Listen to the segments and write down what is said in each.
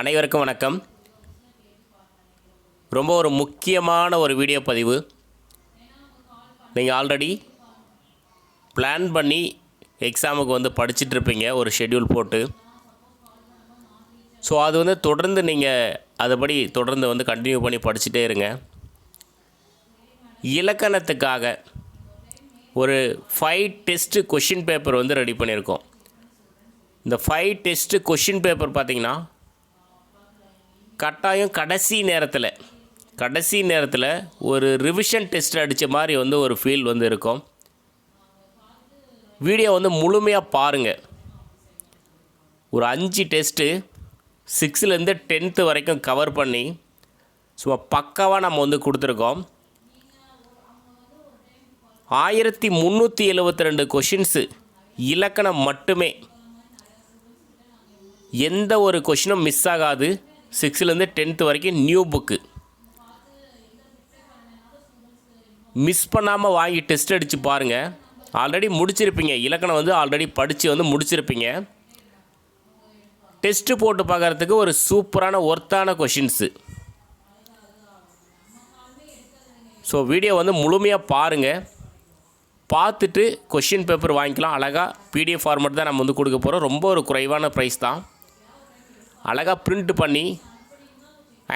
அனைவருக்கும் வணக்கம். ரொம்ப ஒரு முக்கியமான ஒரு வீடியோ பதிவு. நீங்கள் ஆல்ரெடி பிளான் பண்ணி எக்ஸாமுக்கு வந்து படிச்சிட்டு இருப்பீங்க ஒரு ஷெட்யூல் போட்டு. ஸோ அது வந்து தொடர்ந்து நீங்கள் அதுபடி தொடர்ந்து வந்து கண்டினியூ பண்ணி படிச்சுட்டே இருங்க. இலக்கணத்துக்காக ஒரு ஃபைவ் டெஸ்ட்டு கொஷின் பேப்பர் வந்து ரெடி பண்ணியிருக்கோம். இந்த ஃபைவ் டெஸ்ட்டு கொஷின் பேப்பர் பார்த்திங்கன்னா கட்டாயம் கடைசி நேரத்தில் கடைசி நேரத்தில் ஒரு ரிவிஷன் டெஸ்ட் அடித்த மாதிரி வந்து ஒரு ஃபீல் வந்து இருக்கும். வீடியோ வந்து முழுமையாக பாருங்கள் ஒரு அஞ்சு டெஸ்ட்டு சிக்ஸ்லேருந்து டென்த்து வரைக்கும் கவர் பண்ணி சும்மா பக்காவாக நம்ம வந்து கொடுத்துருக்கோம். ஆயிரத்தி முந்நூற்றி எழுபத்தி ரெண்டு கொஷின்ஸு இலக்கணம் மட்டுமே. எந்த ஒரு கொஷினும் மிஸ் ஆகாது. சிக்ஸ்லேருந்து டென்த்து வரைக்கும் நியூ புக்கு. மிஸ் பண்ணாமல் வாங்கி டெஸ்ட் அடித்து பாருங்கள் ஆல்ரெடி முடிச்சிருப்பீங்க. இலக்கணம் வந்து ஆல்ரெடி படித்து வந்து முடிச்சிருப்பீங்க. டெஸ்ட்டு போட்டு பார்க்குறதுக்கு ஒரு சூப்பரான ஒர்த்தான கொஷின்ஸு ஸோ வீடியோ வந்து முழுமையாக பாருங்கள் பார்த்துட்டு கொஷின் பேப்பர் வாங்கிக்கலாம். அழகாக பிடிஎஃப் ஃபார்மேட் தான் நம்ம வந்து கொடுக்க போகிறோம் ரொம்ப ஒரு குறைவான ப்ரைஸ் தான். அழகாக ப்ரிண்ட் பண்ணி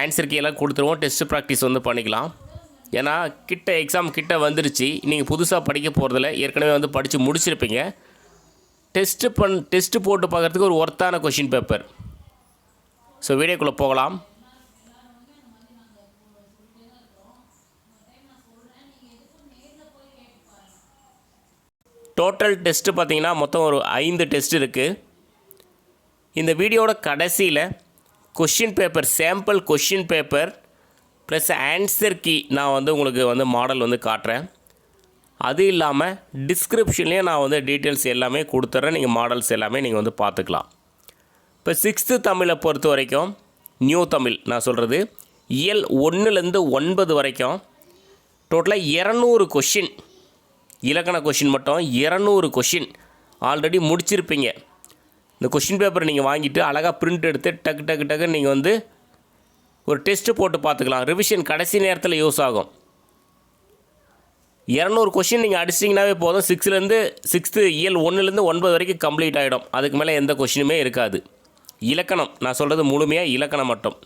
ஆன்சர் கீழெல்லாம் கொடுத்துருவோம். டெஸ்ட் ப்ராக்டிஸ் வந்து பண்ணிக்கலாம். ஏன்னா கிட்ட எக்ஸாம் கிட்ட வந்துருச்சு. நீங்கள் புதுசாக படிக்க போகிறதில்ல ஏற்கனவே வந்து படித்து முடிச்சிருப்பீங்க. டெஸ்ட்டு பண் டெஸ்ட்டு போட்டு பார்க்குறதுக்கு ஒரு ஒர்த்தான கொஷின் பேப்பர் ஸோ வீடியோக்குள்ளே போகலாம். டோட்டல் டெஸ்ட்டு பார்த்தீங்கன்னா மொத்தம் ஒரு ஐந்து டெஸ்ட் இருக்குது இந்த வீடியோட கடைசியில் question paper sample question paper plus answer key நான் வந்து உங்களுக்கு வந்து மாடல் வந்து காட்டுறேன். அது இல்லாமல் டிஸ்கிரிப்ஷன்லேயும் நான் வந்து டீட்டெயில்ஸ் எல்லாமே கொடுத்துட்றேன் நீங்கள் மாடல்ஸ் எல்லாமே நீங்கள் வந்து பார்த்துக்கலாம். இப்போ சிக்ஸ்த்து தமிழை பொறுத்த வரைக்கும் நியூ தமிழ் நான் சொல்கிறது இயல் ஒன்றுலேருந்து ஒன்பது வரைக்கும் டோட்டலாக இரநூறு கொஷின் இலக்கண கொஷின் மட்டும் இரநூறு கொஷின் ஆல்ரெடி முடிச்சிருப்பீங்க. இந்த கொஷின் பேப்பர் நீங்கள் வாங்கிட்டு அழகாக பிரிண்ட் எடுத்து டக்கு டக்கு டக்குன்னு நீங்கள் வந்து ஒரு டெஸ்ட்டு போட்டு பார்த்துக்கலாம். ரிவிஷன் கடைசி நேரத்தில் யூஸ் ஆகும். இரநூறு கொஷின் நீங்கள் அடிச்சிட்டிங்கனாவே போதும். சிக்ஸ்லேருந்து சிக்ஸ்த்து இயல் ஒன்றுலேருந்து ஒன்பது வரைக்கும் கம்ப்ளீட் ஆகிடும் அதுக்கு மேலே எந்த கொஷினுமே இருக்காது. இலக்கணம் நான் சொல்கிறது முழுமையாக இலக்கணம் மட்டும்.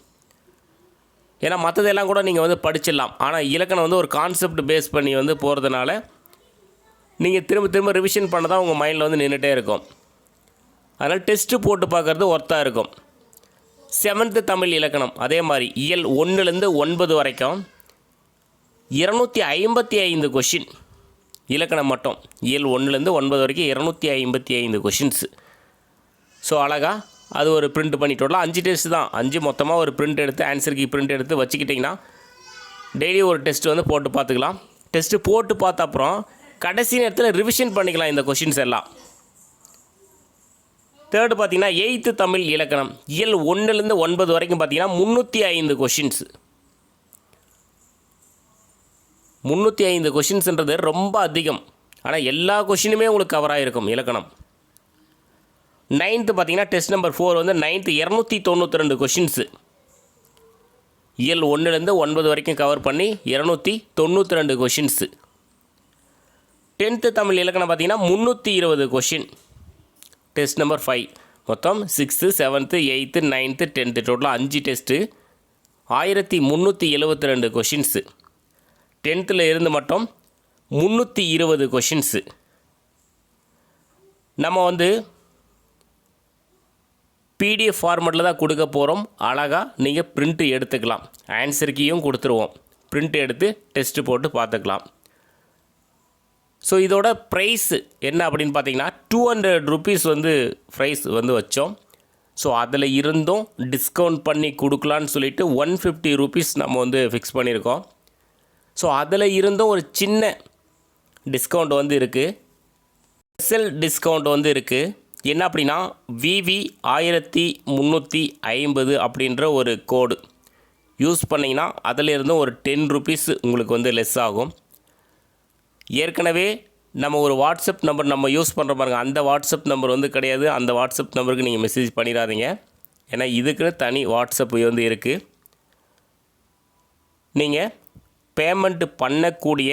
ஏன்னா மற்றதெல்லாம் கூட நீங்கள் வந்து படிச்சிடலாம். ஆனால் இலக்கணம் வந்து ஒரு கான்செப்ட் பேஸ் பண்ணி வந்து போகிறதுனால நீங்கள் திரும்ப திரும்ப ரிவிஷன் பண்ண தான் உங்கள் மைண்டில் வந்து நின்றுட்டே இருக்கும். அதனால் டெஸ்ட்டு போட்டு பார்க்குறது ஒர்த்தாக இருக்கும். செவன்த்து தமிழ் இலக்கணம் அதே மாதிரி இயல் ஒன்றுலேருந்து ஒன்பது வரைக்கும் இரநூத்தி ஐம்பத்தி ஐந்து கொஷின் இலக்கணம் மட்டும். இயல் ஒன்றுலேருந்து ஒன்பது வரைக்கும் இரநூத்தி ஐம்பத்தி ஐந்து கொஷின்ஸு ஸோ அழகாக அது ஒரு பிரிண்ட் பண்ணிட்டு வரலாம் அஞ்சு டெஸ்ட் தான். அஞ்சு மொத்தமாக ஒரு பிரிண்ட் எடுத்து ஆன்சருக்கு பிரிண்ட் எடுத்து வச்சுக்கிட்டிங்கன்னா டெய்லி ஒரு டெஸ்ட் வந்து போட்டு பார்த்துக்கலாம். டெஸ்ட்டு போட்டு பார்த்த அப்புறம் கடைசி நேரத்தில் ரிவிஷன் பண்ணிக்கலாம் இந்த கொஷின்ஸ் எல்லாம். தேர்டு பார்த்தீங்கன்னா எயித்து தமிழ் இலக்கணம். இயல் ஒன்றுலேருந்து ஒன்பது வரைக்கும் பார்த்தீங்கன்னா முந்நூற்றி ஐந்து கொஷின்ஸ் முந்நூற்றி ஐந்து கொஷின்ஸுன்றது ரொம்ப அதிகம். ஆனால் எல்லா கொஷினுமே உங்களுக்கு கவர் ஆகிருக்கும் இலக்கணம். நைன்த்து பார்த்தீங்கன்னா டெஸ்ட் நம்பர் ஃபோர் வந்து நைன்த்து இரநூத்தி தொண்ணூற்றி ரெண்டு கொஷின்ஸு இயல் ஒன்றுலேருந்து ஒன்பது வரைக்கும் கவர் பண்ணி இரநூத்தி தொண்ணூற்றி ரெண்டு கொஷின்ஸு டென்த்து தமிழ் இலக்கணம் பார்த்தீங்கன்னா முந்நூற்றி இருபது கொஷின் டெஸ்ட் நம்பர் ஃபைவ் மொத்தம் sixth seventh eighth ninth tenth டோட்டலாக அஞ்சு டெஸ்ட்டு ஆயிரத்தி முந்நூற்றி எழுபத்தி ரெண்டு கொஷின்ஸு டென்த்தில் இருந்து மட்டும் முந்நூற்றி இருபது கொஷின்ஸு நம்ம வந்து பிடிஎஃப் ஃபார்மெட்டில் தான் கொடுக்க போகிறோம் அழகாக நீங்கள் பிரிண்ட்டு எடுத்துக்கலாம். ஆன்சர் கீயும் கொடுத்துருவோம். பிரிண்ட் எடுத்து டெஸ்ட்டு போட்டு பார்த்துக்கலாம். ஸோ இதோட ப்ரைஸ் என்ன அப்படின்னு பார்த்தீங்கன்னா டூ ஹண்ட்ரட் ருபீஸ் வந்து ப்ரைஸ் வந்து வச்சோம். ஸோ அதில் இருந்தும் டிஸ்கவுண்ட் பண்ணி கொடுக்கலான்னு சொல்லிட்டு ஒன் ஃபிஃப்டி ருபீஸ் நம்ம வந்து ஃபிக்ஸ் பண்ணியிருக்கோம். ஸோ அதில் இருந்தும் ஒரு சின்ன டிஸ்கவுண்ட் வந்து இருக்குது ஸ்பெஷல் டிஸ்கவுண்ட் வந்து இருக்குது என்ன அப்படின்னா விவி ஆயிரத்தி முந்நூற்றி ஐம்பது அப்படின்ற ஒரு கோடு யூஸ் பண்ணிங்கன்னா அதில் இருந்தும் ஒரு டென் ருபீஸ் உங்களுக்கு வந்து லெஸ் ஆகும். ஏற்கனவே நம்ம ஒரு வாட்ஸ்அப் நம்பர் நம்ம யூஸ் பண்ணுற பாருங்க. அந்த வாட்ஸ்அப் நம்பர் வந்து கிடையாது. அந்த வாட்ஸ்அப் நம்பருக்கு நீங்கள் மெசேஜ் பண்ணிடாதீங்க. ஏன்னா இதுக்குன்னு தனி வாட்ஸ்அப் வந்து இருக்குது நீங்கள் பேமெண்ட்டு பண்ணக்கூடிய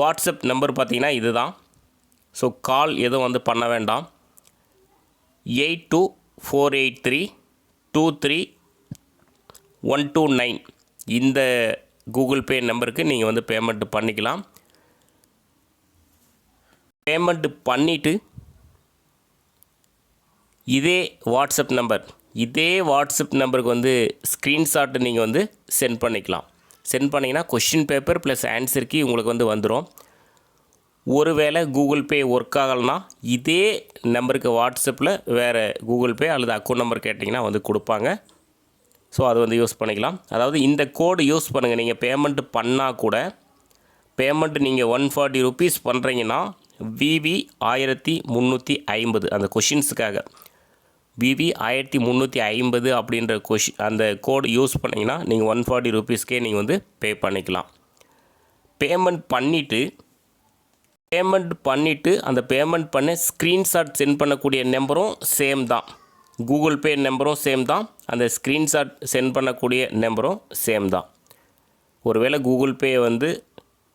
வாட்ஸ்அப் நம்பர் பார்த்தீங்கன்னா இதுதான். ஸோ கால் எதுவும் வந்து பண்ண வேண்டாம். Eight two four eight three two three one two nine இந்த கூகுள் பே நம்பருக்கு நீங்கள் வந்து பேமெண்ட்டு பண்ணிக்கலாம். பேமெண்ட்டு பண்ணிவிட்டு இதே வாட்ஸ்அப் நம்பர் இதே வாட்ஸ்அப் நம்பருக்கு வந்து ஸ்க்ரீன்ஷாட்டு நீங்கள் வந்து சென்ட் பண்ணிக்கலாம். சென்ட் பண்ணிங்கன்னா கொஷின் பேப்பர் ப்ளஸ் ஆன்சருக்கு உங்களுக்கு வந்து வந்துடும் ஒருவேளை கூகுள் பே ஒர்க் ஆகலைன்னா இதே நம்பருக்கு வாட்ஸ்அப்பில் வேறு கூகுள் பே அல்லது அக்கௌண்ட் நம்பர் கேட்டிங்கன்னா வந்து கொடுப்பாங்க. ஸோ அது வந்து யூஸ் பண்ணிக்கலாம். அதாவது இந்த கோடு யூஸ் பண்ணுங்கள் நீங்கள் பேமெண்ட்டு பண்ணால் கூட பேமெண்ட்டு நீங்கள் ஒன் ஃபார்ட்டி ருபீஸ் பண்ணுறீங்கன்னா விவி ஆயிரத்தி முந்நூற்றி ஐம்பது. அந்த கொஷின்ஸுக்காக விவி ஆயிரத்தி முந்நூற்றி ஐம்பது அப்படின்ற கொஷி அந்த கோடு யூஸ் பண்ணிங்கன்னா நீங்கள் ஒன் ஃபார்ட்டி ருபீஸ்க்கே நீங்கள் வந்து பே பண்ணிக்கலாம். பேமெண்ட் பண்ணிவிட்டு பேமெண்ட் பண்ணிவிட்டு அந்த பேமெண்ட் பண்ண ஸ்க்ரீன்ஷாட் சென்ட் பண்ணக்கூடிய நம்பரும் சேம் தான். கூகுள் பே நம்பரும் சேம் தான். அந்த ஸ்க்ரீன்ஷாட் சென்ட் பண்ணக்கூடிய நம்பரும் சேம் தான். ஒருவேளை கூகுள் பே வந்து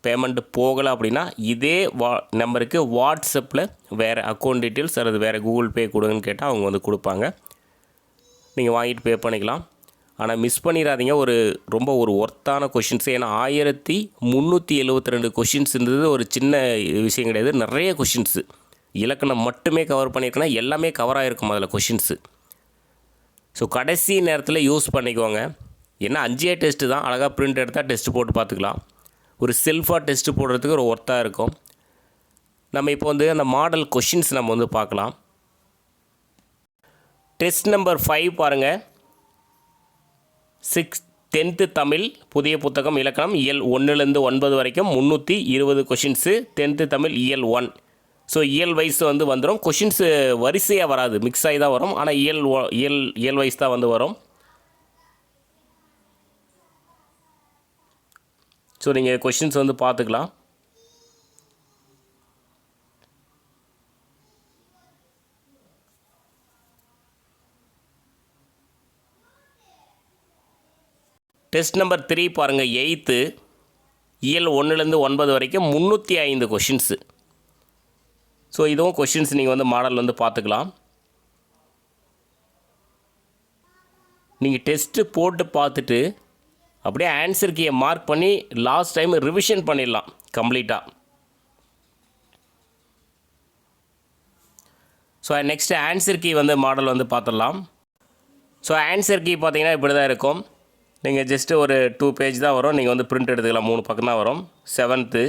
பேமெண்ட் போகலை அப்படின்னா இதே வா நம்பருக்கு வாட்ஸ்அப்பில் வேறு அக்கௌண்ட் டீட்டெயில்ஸ் அல்லது வேறு கூகுள் பே கொடுங்கன்னு கேட்டால் அவங்க வந்து கொடுப்பாங்க. நீங்கள் வாங்கிட்டு பே பண்ணிக்கலாம். ஆனால் மிஸ் பண்ணிடாதீங்க. ஒரு ரொம்ப ஒரு ஒர்த்தான கொஷின்ஸ் ஏன்னா ஆயிரத்தி முந்நூற்றி எழுபத்தி ரெண்டு கொஷின்ஸ் இருந்தது. ஒரு சின்ன விஷயம் கிடையாது. நிறைய கொஷின்ஸு இலக்கணம் மட்டுமே கவர் பண்ணியிருக்கனா எல்லாமே கவர் ஆகிருக்கும் அதில் கொஷின்ஸு ஸோ கடைசி நேரத்தில் யூஸ் பண்ணிக்கோங்க. ஏன்னா அஞ்சே டெஸ்ட்டு தான். அழகாக பிரிண்ட் எடுத்தால் டெஸ்ட் போட்டு பார்த்துக்கலாம். ஒரு செல்ஃபாக டெஸ்ட்டு போடுறதுக்கு ஒரு ஒர்த்தாக இருக்கும். நம்ம இப்போ வந்து அந்த மாடல் கொஷின்ஸ் நம்ம வந்து பார்க்கலாம். டெஸ்ட் நம்பர் ஃபைவ் பாருங்கள் சிக்ஸ் டென்த்து தமிழ் புதிய புத்தகம் இலக்கணம் இயல் ஒன்றுலேருந்து ஒன்பது வரைக்கும் முந்நூற்றி இருபது கொஷின்ஸு டென்த்து தமிழ் இயல் ஒன் ஸோ இயல் வைஸ் வந்து வந்துடும் கொஷின்ஸு வரிசையாக வராது. மிக்ஸ் ஆகி தான் வரும். ஆனால் இயல் ஒ- இயல் இயல் வைஸ் தான் வந்து வரும். ஸோ நீங்கள் கொஷின்ஸ் வந்து பார்த்துக்கலாம். டெஸ்ட் நம்பர் த்ரீ பாருங்கள் எயித்து இயல் ஒன்றுலேருந்து ஒன்பது வரைக்கும் முந்நூற்றி ஐந்து கொஷின்ஸு ஸோ இதுவும் கொஷின்ஸ் நீங்கள் வந்து மாடல் வந்து பார்த்துக்கலாம். நீங்கள் டெஸ்ட்டு போட்டு பார்த்துட்டு அப்படியே ஆன்சர் கீயை மார்க் பண்ணி லாஸ்ட் டைம் ரிவிஷன் பண்ணிடலாம் கம்ப்ளீட்டாக ஸோ நெக்ஸ்ட்டு ஆன்சர் கீ வந்து மாடல் வந்து பார்த்துடலாம். ஸோ ஆன்சர் கீ பார்த்தீங்கன்னா இப்படி தான் இருக்கும். நீங்கள் ஜஸ்ட்டு ஒரு டூ பேஜ் தான் வரும். நீங்கள் வந்து பிரிண்ட் எடுத்துக்கலாம். மூணு பக்கம் தான் வரும். செவன்த்து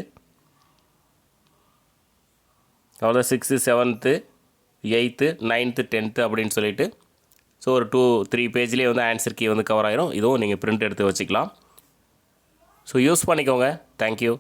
அவ்வளோ sixth seventh eighth ninth tenth அப்படின்னு சொல்லிட்டு ஸோ ஒரு டூ த்ரீ பேஜ்லேயே வந்து ஆன்சர் கீ வந்து கவர் ஆயிரும். இதுவும் நீங்கள் பிரிண்ட் எடுத்து வச்சுக்கலாம். ஸோ யூஸ் பண்ணிக்கோங்க. தேங்க்யூ